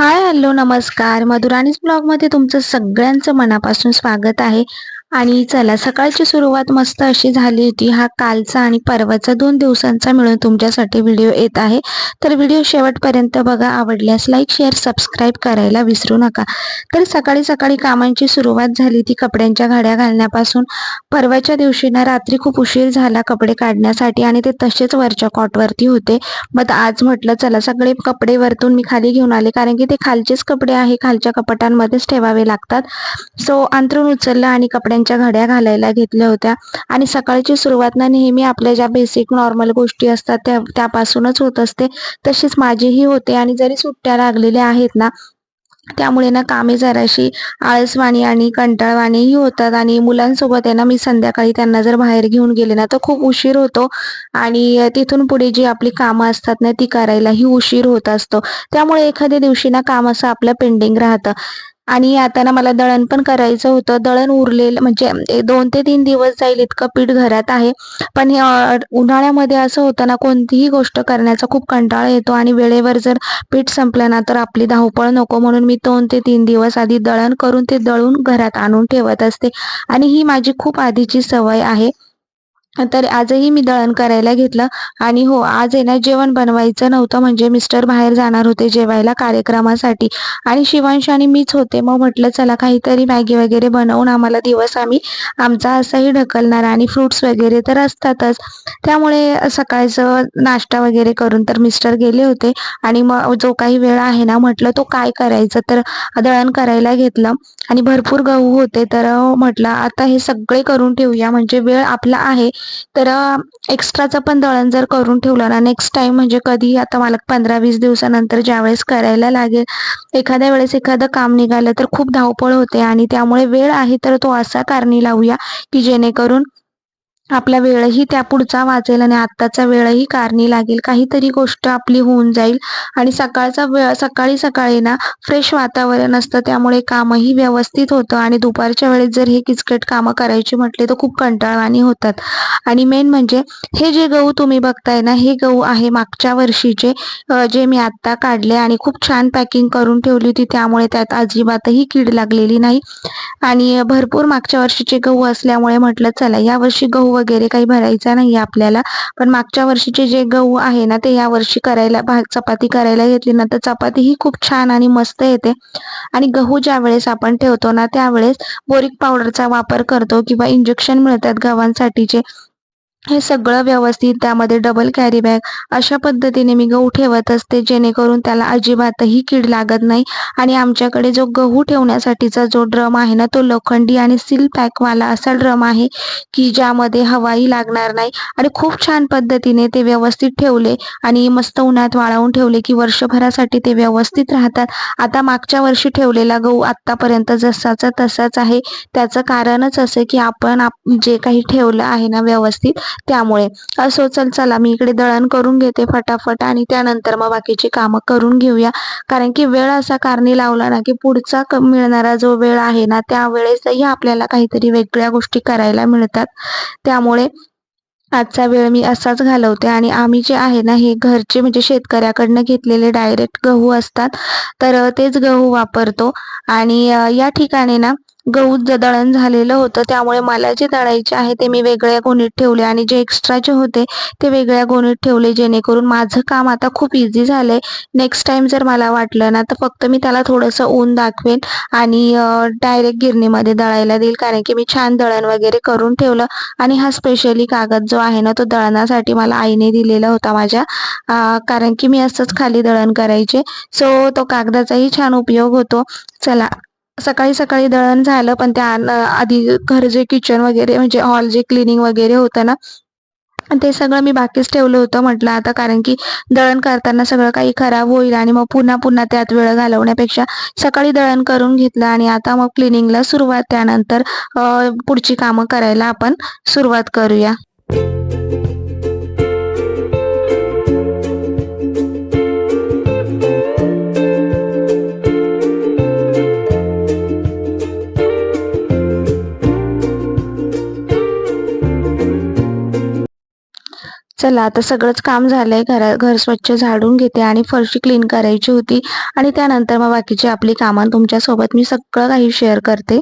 Hi hello नमस्कार. मधुराणीज ब्लॉगमध्ये तुमचं सगळ्यांचं मनापासून स्वागत आहे. आणि चला सकाळची सुरुवात मस्त अशी झाली होती. हा कालचा आणि परवाचा दोन दिवसांचा मिळून तुमच्यासाठी व्हिडिओ येत आहे. तर व्हिडिओ शेवटपर्यंत बघा आवडल्यास लाईक शेअर सबस्क्राईब करायला विसरू नका. तर सकाळी सकाळी कामांची सुरुवात झाली ती कपड्यांच्या घड्या घालण्यापासून. परवाच्या दिवशी ना रात्री खूप उशीर झाला कपडे काढण्यासाठी आणि ते तसेच वरच्या कॉटवरती होते. मग आज म्हटलं चला सगळे कपडे वरतून मी खाली घेऊन आले कारण की ते खालचेच कपडे आहे खालच्या कपाटांमध्येच ठेवावे लागतात. सो अंतरून उचललं आणि कपड्यांच्या घड्या घालायला घेतल्या होत्या. आणि सकाळची सुरुवात ना नेहमी आपल्या ज्या बेसिक नॉर्मल गोष्टी असतात त्या त्यापासूनच होत असते. तशीच माझीही होते आणि जरी सुट्ट्या लागलेल्या आहेत ना त्यामुळे ना कामे जराशी आळसवाणी आणि कंटाळवाणीही होतात आणि मुलांसोबत आहे ना मी संध्याकाळी त्यांना जर बाहेर घेऊन गेले ना तर खूप उशीर होतो. आणि तिथून पुढे जी आपली कामं असतात ना ती करायलाही उशीर होत असतो. त्यामुळे एखाद्या दिवशी ना काम असं आपलं पेंडिंग राहतं. आणि आता ना मला दळण पण करायचं होतं. दळण उरलेलं म्हणजे दोन ते तीन दिवस जाईल इतकं पीठ घरात आहे. पण हे उन्हाळ्यामध्ये असं होतं ना कोणतीही गोष्ट करण्याचा खूप कंटाळा येतो आणि वेळेवर जर पीठ संपलं ना तर आपली धावपळ नको. म्हणून मी दोन ते तीन दिवस आधी दळण करून ते दळून घरात आणून ठेवत असते. आणि ही माझी खूप आधीची सवय आहे. तर आजही मी दळण करायला घेतलं. आणि हो आज आहे ना जेवण बनवायचं नव्हतं. म्हणजे मिस्टर बाहेर जाणार होते जेवायला कार्यक्रमासाठी. आणि शिवांश आणि मीच होते. मग म्हटलं चला काहीतरी मॅगी वगैरे बनवून आम्हाला दिवस आम्ही आमचा असाही ढकलणार आणि फ्रुट्स वगैरे तर असतातच. त्यामुळे सकाळचं नाश्ता वगैरे करून तर मिस्टर गेले होते. आणि मग जो काही वेळ आहे ना म्हटलं तो काय करायचं? तर दळण करायला घेतलं. आणि भरपूर गहू होते तर म्हटलं आता हे सगळे करून ठेवूया. म्हणजे वेळ आपला आहे तर एक्स्ट्राचं पण दळण जर करून ठेवलं ना नेक्स्ट टाइम म्हणजे कधी आता मला पंधरा वीस दिवसानंतर ज्यावेळेस करायला लागेल एखाद्या वेळेस एखादं काम निघालं तर खूप धावपळ होते आणि त्यामुळे वेळ आहे तर तो असा कारणी लावूया की जेणेकरून आपला वेळही त्या पुढचा वाचेल आणि आत्ताचा वेळही कारणी लागेल. काहीतरी गोष्ट आपली होऊन जाईल आणि सकाळचा वेळ सकाळी सकाळी ना फ्रेश वातावरण असतं. त्यामुळे कामही व्यवस्थित होतं आणि दुपारच्या वेळेस जर हे किचकट कामं करायची म्हटले तर खूप कंटाळवाणी होतात. आणि मेन म्हणजे हे जे गहू तुम्ही बघताय ना हे गहू आहे मागच्या वर्षीचे जे मी आत्ता काढले आणि खूप छान पॅकिंग करून ठेवली होती. त्यामुळे त्यात अजिबातही कीड लागलेली नाही. आणि भरपूर मागच्या वर्षीचे गहू असल्यामुळे म्हटलं चला यावर्षी गहू वगैरे काही भरायचा नाही आपल्याला. पण मागच्या वर्षीचे जे गहू आहे ना ते या वर्षी करायला भा चपाती करायला घेतली ना तर चपाती ही खूप छान आणि मस्त येते. आणि गहू ज्या वेळेस आपण ठेवतो ना त्यावेळेस बोरिक पावडरचा वापर करतो किंवा इंजेक्शन मिळतात गव्हांसाठीचे. हे सगळं व्यवस्थित त्यामध्ये डबल कॅरी बॅग अशा पद्धतीने मी गहू ठेवत असते जेणेकरून त्याला अजिबातही कीड लागत नाही. आणि आमच्याकडे जो गहू ठेवण्यासाठीचा जो ड्रम आहे ना तो लोखंडी आणि सील पॅकवाला असा ड्रम आहे की ज्यामध्ये हवाही लागणार नाही. आणि खूप छान पद्धतीने ते व्यवस्थित ठेवले आणि मस्त उन्हात वाळवून ठेवले की वर्षभरासाठी ते व्यवस्थित राहतात. आता मागच्या वर्षी ठेवलेला गहू आत्तापर्यंत जसाचा तसाच आहे. त्याचं कारणच असं की आपण आप जे काही ठेवलं आहे ना व्यवस्थित त्यामुळे असो चल चला मी इकडे दळण करून घेते फटाफट आणि त्यानंतर मग बाकीची कामं करून घेऊया. कारण की वेळ असा कारणी लावला ना की पुढचा मिळणारा जो वेळ आहे ना त्यावेळेसही आपल्याला काहीतरी वेगळ्या गोष्टी करायला मिळतात. त्यामुळे आजचा वेळ मी असाच घालवते आणि आम्ही जे आहे ना हे घरचे म्हणजे शेतकऱ्याकडनं घेतलेले डायरेक्ट गहू असतात. तर तेच गहू वापरतो. आणि या ठिकाणी ना गहू दळण झालेलं होतं. त्यामुळे मला जे दळायचे आहे ते मी वेगळ्या गोणीत ठेवले आणि जे एक्स्ट्राचे होते ते वेगळ्या गोणीत ठेवले जेणेकरून माझं काम आता खूप इझी झालंय. नेक्स्ट टाइम जर मला वाटलं ना तर फक्त मी त्याला थोडंसं ऊन दाखवेन आणि डायरेक्ट गिरणीमध्ये दळायला देईल कारण की मी छान दळण वगैरे करून ठेवलं आणि हा स्पेशली कागद जो आहे ना तो दळणासाठी मला आईने दिलेला होता माझ्या. कारण की मी असंच खाली दळण करायचे. सो तो कागदाचाही छान उपयोग होतो. चला सकाळी सकाळी दळण झालं पण त्या आधी घर जे किचन वगैरे म्हणजे हॉल जे क्लिनिंग वगैरे होतं ना ते सगळं मी बाकीच ठेवलं होतं म्हटलं आता कारण की दळण करताना सगळं काही खराब होईल आणि मग पुन्हा पुन्हा त्यात वेळ घालवण्यापेक्षा सकाळी दळण करून घेतलं आणि आता मग क्लिनिंगला सुरुवात त्यानंतर पुढची कामं करायला आपण सुरुवात करूया. चला आता सगळंच काम झालंय. घरा घर स्वच्छ झाडून घेते आणि फरशी क्लीन करायची होती. आणि त्यानंतर मग बाकीची आपली कामं तुमच्यासोबत मी सगळं काही शेअर करते.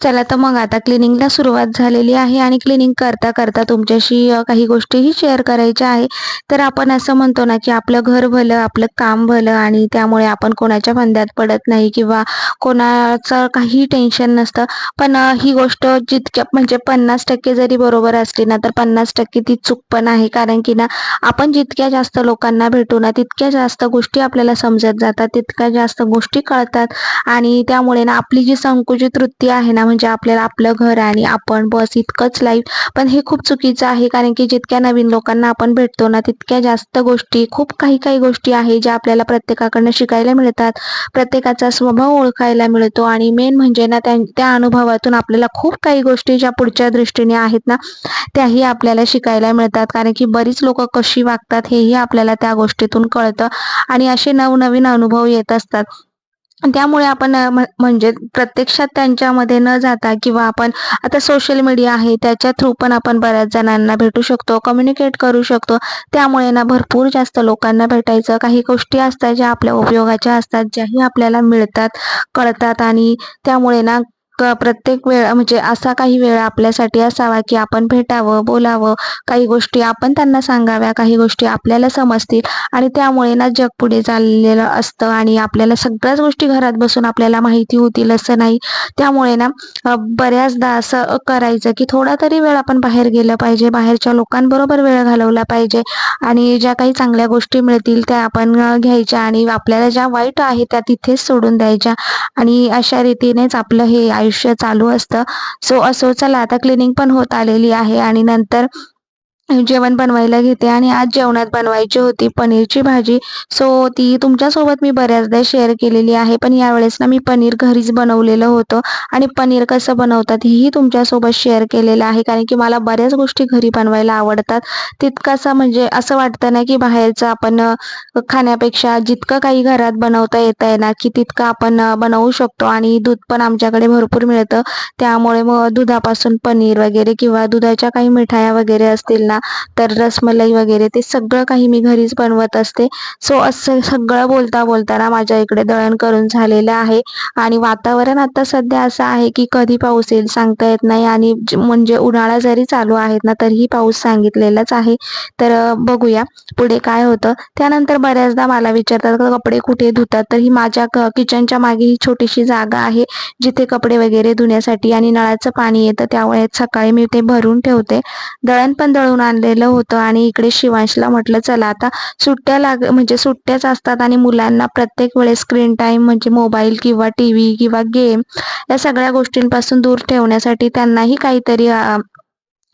चला तर मग आता क्लिनिंगला सुरुवात झालेली आहे आणि क्लिनिंग करता करता तुमच्याशी काही गोष्टीही शेअर करायच्या आहे. तर आपण असं म्हणतो ना की आपलं घर भलं आपलं काम भलं आणि त्यामुळे आपण कोणाच्या फंद्यात पडत नाही किंवा कोणाचं काही टेन्शन नसतं. पण ही गोष्ट जितक्या म्हणजे पन्नास टक्के जरी बरोबर असली ना तर पन्नास टक्के ती चूक पण आहे. कारण की ना आपण जितक्या जास्त लोकांना भेटू ना तितक्या जास्त गोष्टी आपल्याला समजत जातात तितक्या जास्त गोष्टी कळतात आणि त्यामुळे ना आपली जी संकुचित वृत्ती आहे ना म्हणजे आपल्याला आपलं घर आणि आपण बस इतकंच लाईफ पण हे खूप चुकीचं आहे कारण की जितक्या नवीन लोकांना आपण भेटतो ना तितक्या जास्त गोष्टी खूप काही काही गोष्टी आहे ज्या आपल्याला प्रत्येकाकडनं शिकायला मिळतात. प्रत्येकाचा स्वभाव ओळखायला मिळतो आणि मेन म्हणजे ना त्या त्या अनुभवातून आपल्याला खूप काही गोष्टी ज्या पुढच्या दृष्टीने आहेत ना त्याही आपल्याला शिकायला मिळतात. कारण की बरीच लोक कशी वागतात हेही आपल्याला त्या गोष्टीतून कळतं आणि असे नवनवीन अनुभव येत असतात. त्यामुळे आपण म्हणजे प्रत्यक्षात त्यांच्यामध्ये न जाता किंवा आपण आता सोशल मीडिया आहे त्याच्या थ्रू पण आपण बऱ्याच जणांना भेटू शकतो कम्युनिकेट करू शकतो. त्यामुळे ना भरपूर जास्त लोकांना भेटायचं. काही गोष्टी असतात ज्या आपल्या उपयोगाच्या असतात ज्याही आपल्याला मिळतात कळतात आणि त्यामुळे ना प्रत्येक वेळ म्हणजे असा काही वेळ आपल्यासाठी असावा की आपण भेटावं बोलावं काही गोष्टी आपण त्यांना सांगाव्या काही गोष्टी आपल्याला समजतील आणि त्यामुळे ना जग पुढे चाललेलं असतं आणि आपल्याला सगळ्याच गोष्टी घरात बसून आपल्याला माहिती होतील असं नाही. त्यामुळे ना बऱ्याचदा असं करायचं की थोडा तरी वेळ आपण बाहेर गेलं पाहिजे बाहेरच्या लोकांबरोबर वेळ घालवला पाहिजे आणि ज्या काही चांगल्या गोष्टी मिळतील त्या आपण घ्यायच्या आणि आपल्याला ज्या वाईट आहे त्या तिथेच सोडून द्यायच्या आणि अशा रीतीनेच आपलं हे आयुष्य चालू असतं. सो असो चला आता क्लिनिंग पण होत आलेली आहे आणि नंतर जेवण बनवायला घेते आणि आज जेवणात बनवायची होती. पनीरची भाजी. सो ती तुमच्यासोबत मी बऱ्याचदा शेअर केलेली आहे. पण यावेळेस ना मी पनीर घरीच बनवलेलं होतं. आणि पनीर कसं बनवतात हेही तुमच्यासोबत शेअर केलेलं आहे. कारण की मला बऱ्याच गोष्टी घरी बनवायला आवडतात. तितकासा म्हणजे असं वाटतं ना की बाहेरचं आपण खाण्यापेक्षा जितकं काही घरात बनवता येतंय ना की तितकं आपण बनवू शकतो. आणि दूध पण आमच्याकडे भरपूर मिळतं. त्यामुळे मग दुधापासून पनीर वगैरे किंवा दुधाच्या काही मिठाया वगैरे असतील ना तर रसमलाई वगैरे ते सगळं काही मी घरीच बनवत असते. सो असं सगळं बोलता बोलताना माझ्या इकडे दळण करून झालेलं आहे. आणि वातावरण आता सध्या असं आहे की कधी पाऊस येईल सांगता येत नाही. आणि म्हणजे उन्हाळा जरी चालू आहेत ना तरीही पाऊस सांगितलेलाच आहे. तर बघूया पुढे काय होतं. त्यानंतर बऱ्याचदा मला विचारतात कपडे कुठे धुतात? तर ही माझ्या किचनच्या मागे ही छोटीशी जागा आहे जिथे कपडे वगैरे धुण्यासाठी आणि नळाचं पाणी येतं त्यामुळे सकाळी मी ते भरून ठेवते. दळण पण दळून आणलेलं होतं आणि इकडे शिवांशला म्हटलं चला आता सुट्ट्या लाग म्हणजे सुट्ट्याच असतात आणि मुलांना प्रत्येक वेळेस स्क्रीन टाईम म्हणजे मोबाईल किंवा टी व्ही किंवा गेम या सगळ्या गोष्टींपासून दूर ठेवण्यासाठी त्यांनाही काहीतरी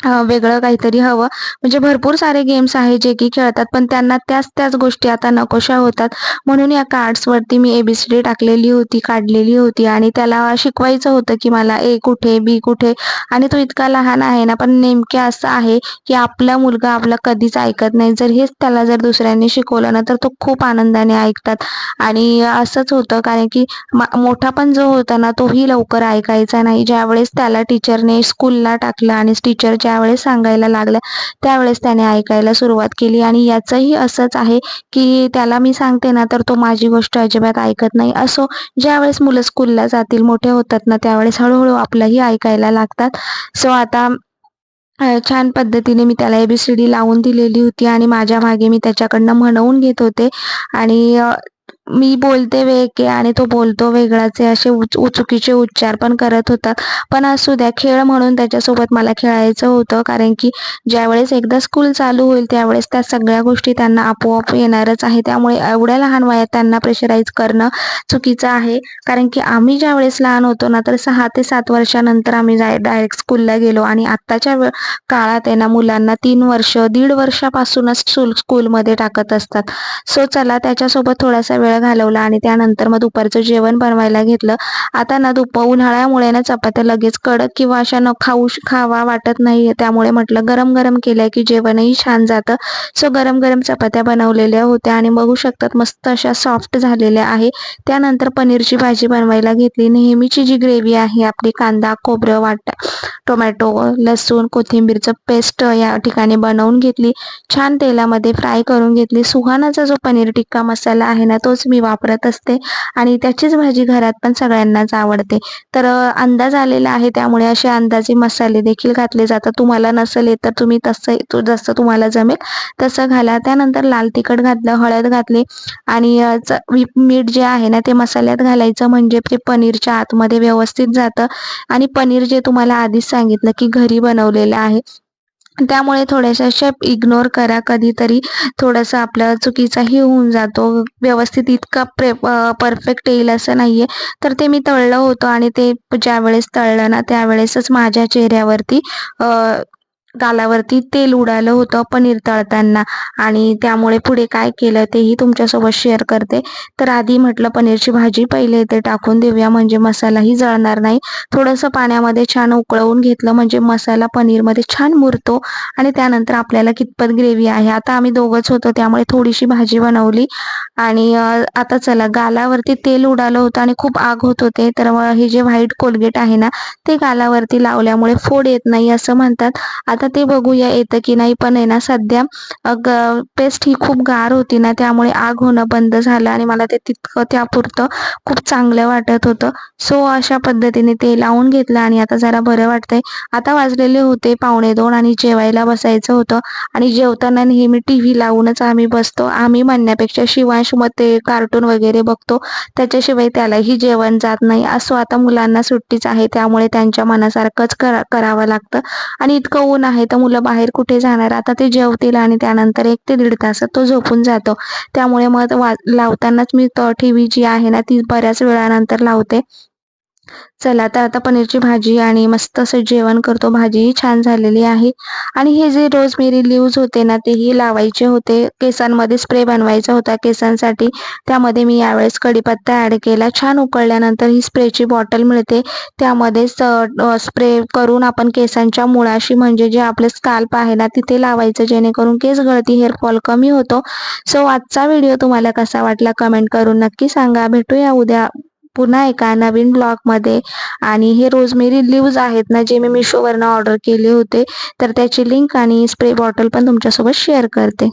वेगळं काहीतरी हवं. म्हणजे भरपूर सारे गेम्स आहे जे की खेळतात पण त्यांना त्याच त्याच गोष्टी आता नकोशा होतात. म्हणून या कार्ड्सवरती मी एबीसीडी टाकलेली होती काढलेली होती आणि त्याला शिकवायचं होतं की मला ए कुठे बी कुठे आणि तो इतका लहान आहे ना पण नेमके असं आहे की आपला मुलगा आपला कधीच ऐकत नाही. जर हेच त्याला जर दुसऱ्यांनी शिकवलं ना तर तो खूप आनंदाने ऐकतात. आणि असंच होतं कारण की मा- मोठा पण जो होता ना तोही लवकर ऐकायचा नाही. ज्यावेळेस त्याला टीचरने स्कूलला टाकलं आणि टीचरच्या त्यावेळेस सांगायला लागल्या. त्यावेळेस त्याने ऐकायला सुरुवात केली आणि याचंही असंच आहे की त्याला मी सांगते ना तर तो माझी गोष्ट अजिबात ऐकत नाही. असो ज्यावेळेस मुलं स्कूलला जातील मोठे होतात ना त्यावेळेस हळूहळू आपलंही ऐकायला लागतात. सो आता छान पद्धतीने मी त्याला एबीसीडी लावून दिलेली होती आणि माझ्या मागे मी त्याच्याकडनं म्हणवून घेत होते. आणि मी बोलते वेगळे आणि तो बोलतो वेगळाचे असे उच चुकीचे उच्चार पण करत होता पण असू द्या खेळ म्हणून त्याच्यासोबत मला खेळायचं होतं. कारण की ज्यावेळेस एकदा स्कूल चालू होईल त्यावेळेस त्या सगळ्या गोष्टी त्यांना आपोआप येणारच आहे. त्यामुळे एवढ्या लहान वयात त्यांना प्रेशराईज करणं चुकीचं आहे. कारण की आम्ही ज्यावेळेस लहान होतो ना तर सहा ते सात वर्षानंतर आम्ही जाय डायरेक्ट स्कूलला गेलो. आणि आत्ताच्या काळात आहे ना मुलांना तीन वर्ष दीड वर्षापासूनच स्कूल स्कूलमध्ये टाकत असतात. सो चला त्याच्यासोबत थोडासा वेळ घालवला आणि त्यानंतर मग दुपारचं जेवण बनवायला घेतलं. आता ना दुप उन्हाळ्यामुळे ना चपात्या लगेच कडक किंवा अशा न खाऊ खावा वाटत नाही त्यामुळे म्हटलं गरम गरम केल्या की जेवणही छान जातं. सो गरम गरम चपात्या बनवलेल्या होत्या आणि बघू शकतात मस्त अशा सॉफ्ट झालेल्या आहे. त्यानंतर पनीरची भाजी बनवायला घेतली. नेहमीची जी ग्रेव्ही आहे आपली कांदा खोबरं वाटा टोमॅटो लसूण कोथिंबीरचं पेस्ट या ठिकाणी बनवून घेतली. छान तेलामध्ये फ्राय करून घेतली. सुहानाचा जो पनीर टिक्का मसाला आहे ना तोच मी वापरत असते आणि त्याचीच भाजी घरात पण सगळ्यांनाच आवडते. तर अंदाज आलेला आहे त्यामुळे असे अंदाजे मसाले देखील घातले जातात. तुम्हाला नसेल तर तुम्ही तसं जसं तुम्हाला जमेल तसं घाला. त्यानंतर लाल तिखट घातलं हळद घातली आणि मीठ जे आहे ना ते मसाल्यात घालायचं. म्हणजे ते पनीरच्या आतमध्ये व्यवस्थित जातं. आणि पनीर जे तुम्हाला आधीच सांगितलं की घरी बनवलेलं आहे. त्यामुळे थोड्याशा शेप इग्नोर करा. कधीतरी थोडंसं आपलं चुकीचाही होऊन जातो. व्यवस्थित इतका प्रे परफेक्ट येईल असं नाहीये. तर ते मी तळलं होतं आणि ते ज्यावेळेस तळलं ना त्यावेळेसच माझ्या चेहऱ्यावरती गालावरती तेल उडालं होतं पनीर तळताना. आणि त्यामुळे पुढे काय केलं तेही तुमच्यासोबत शेअर करते. तर आधी म्हटलं पनीरची भाजी पहिले इथे टाकून देऊया. म्हणजे मसालाही जळणार नाही. थोडंसं पाण्यामध्ये छान उकळवून घेतलं. म्हणजे मसाला पनीरमध्ये छान मुरतो. आणि त्यानंतर आपल्याला कितपत ग्रेव्ही आहे. आता आम्ही दोघंच होतो त्यामुळे थोडीशी भाजी बनवली. आणि आता चला गालावरती तेल उडालं होतं आणि खूप आग होत होते. तर हे जे व्हाईट कोलगेट आहे ना ते गालावरती लावल्यामुळे फोड येत नाही असं म्हणतात. आता ते बघूया येतं की नाही. पण आहे ना सध्या पेस्ट ही खूप गार होती ना त्यामुळे आग होणं बंद झालं आणि मला ते तितकं त्यापुरतं खूप चांगलं वाटत होतं. सो अशा पद्धतीने ते लावून घेतलं आणि आता जरा बरं वाटतंय. आता वाजलेले होते पावणे दोन आणि जेवायला बसायचं होतं. आणि जेवताना नेहमी टी व्ही लावूनच आम्ही बसतो. आम्ही म्हणण्यापेक्षा शिवांश मग ते कार्टून वगैरे बघतो. त्याच्याशिवाय त्यालाही जेवण जात नाही. असो आता मुलांना सुट्टीच आहे त्यामुळे त्यांच्या मनासारखंच करा करावं लागतं. आणि इतकं ऊन आहे आहे तर मुलं बाहेर कुठे जाणार? आता ते जेवतील आणि त्यानंतर एक ते दीड तास तो झोपून जातो. त्यामुळे मग वा लावतानाच मी टी व्ही जी आहे ना ती बऱ्याच वेळानंतर लावते. चला तर आता पनीरची भाजी आणि मस्त असं जेवण करतो. भाजीही छान झालेली आहे. आणि हे जे रोजमेरी लिव्ज होते ना तेही लावायचे होते. केसांमध्ये स्प्रे बनवायचा होता केसांसाठी. त्यामध्ये मी यावेळेस कढीपत्ता ॲड केला. छान उकळल्यानंतर ही स्प्रेची बॉटल मिळते. त्यामध्ये स्प्रे करून आपण केसांच्या मुळाशी म्हणजे जे आपलं स्काल्प आहे ना तिथे लावायचं जेणेकरून केस गळती हेअरफॉल कमी होतो. सो आजचा व्हिडिओ तुम्हाला कसा वाटला कमेंट करून नक्की सांगा. भेटूया उद्या. पुन्हा एका नवीन मध्ये. आणि हे रोजमेरी लिव्ज आहेत ना जे मी मिशोवरनं ऑर्डर केले होते. तर त्याची लिंक आणि स्प्रे बॉटल पण तुमच्यासोबत शेअर करते.